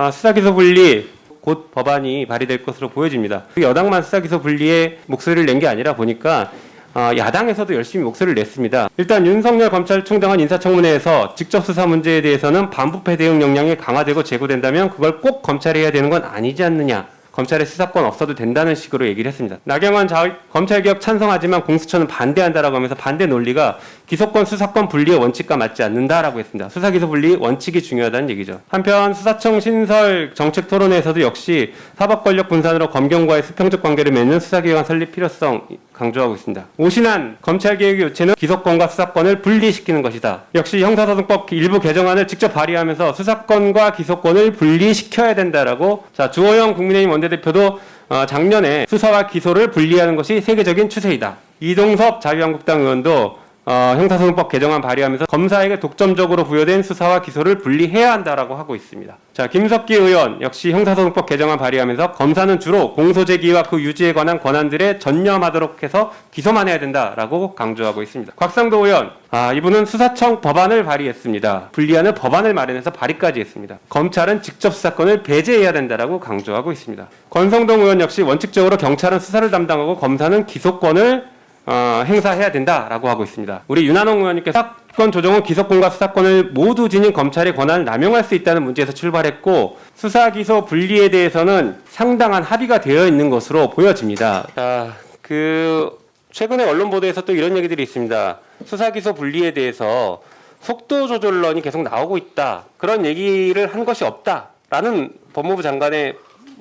아, 수사기소 분리 곧 법안이 발의될 것으로 보여집니다. 여당만 수사기소 분리에 목소리를 낸 게 아니라 보니까 어, 야당에서도 열심히 목소리를 냈습니다. 일단 윤석열 검찰총장은 인사청문회에서 직접 수사 문제에 대해서는 반부패 대응 역량이 강화되고 제고된다면 그걸 꼭 검찰이 해야 되는 건 아니지 않느냐. 검찰의 수사권 없어도 된다는 식으로 얘기를 했습니다. 나경원 자- 검찰개혁 찬성하지만 공수처는 반대한다라고 하면서 반대 논리가 기소권 수사권 분리의 원칙과 맞지 않는다라고 했습니다. 수사기소 분리 원칙이 중요하다는 얘기죠. 한편 수사청 신설 정책 토론회에서도 역시 사법 권력 분산으로 검경과의 수평적 관계를 맺는 수사기관 설립 필요성 강조하고 있습니다. 오신한 검찰개혁의 요체는 기소권과 수사권을 분리시키는 것이다. 역시 형사소송법 일부 개정안을 직접 발의하면서 수사권과 기소권을 분리시켜야 된다라고 자 주호영 국민의힘 원내대표도 어, 작년에 수사와 기소를 분리하는 것이 세계적인 추세이다. 이동섭 자유한국당 의원도 어, 형사소송법 개정안 발의하면서 검사에게 독점적으로 부여된 수사와 기소를 분리해야 한다라고 하고 있습니다. 자, 김석기 의원 역시 형사소송법 개정안 발의하면서 검사는 주로 공소 제기와 그 유지에 관한 권한들에 전념하도록 해서 기소만 해야 된다라고 강조하고 있습니다. 곽상도 의원, 아, 이분은 수사청 법안을 발의했습니다. 분리하는 법안을 마련해서 발의까지 했습니다. 검찰은 직접 수사권을 배제해야 된다라고 강조하고 있습니다. 권성동 의원 역시 원칙적으로 경찰은 수사를 담당하고 검사는 기소권을 어, 행사해야 된다라고 하고 있습니다. 우리 윤한홍 의원님께서 수사권 조정은 기소권과 수사권을 모두 지닌 검찰의 권한을 남용할 수 있다는 문제에서 출발했고 수사 기소 분리에 대해서는 상당한 합의가 되어 있는 것으로 보여집니다. 자, 그 최근에 언론 보도에서 또 이런 얘기들이 있습니다. 수사 기소 분리에 대해서 속도 조절론이 계속 나오고 있다. 그런 얘기를 한 것이 없다라는 법무부 장관의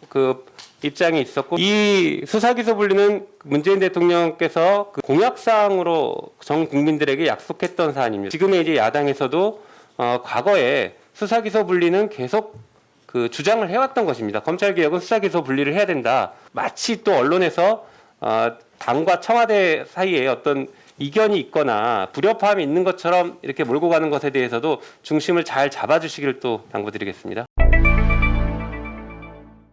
그 입장이 있었고 이 수사기소 분리는 문재인 대통령께서 그 공약사항으로 전 국민들에게 약속했던 사안입니다. 지금의 이제 야당에서도 어, 과거에 수사기소 분리는 계속 그 주장을 해왔던 것입니다. 검찰 개혁은 수사기소 분리를 해야 된다. 마치 또 언론에서 어, 당과 청와대 사이에 어떤 이견이 있거나 불협화음이 있는 것처럼 이렇게 몰고 가는 것에 대해서도 중심을 잘 잡아주시기를 또 당부드리겠습니다.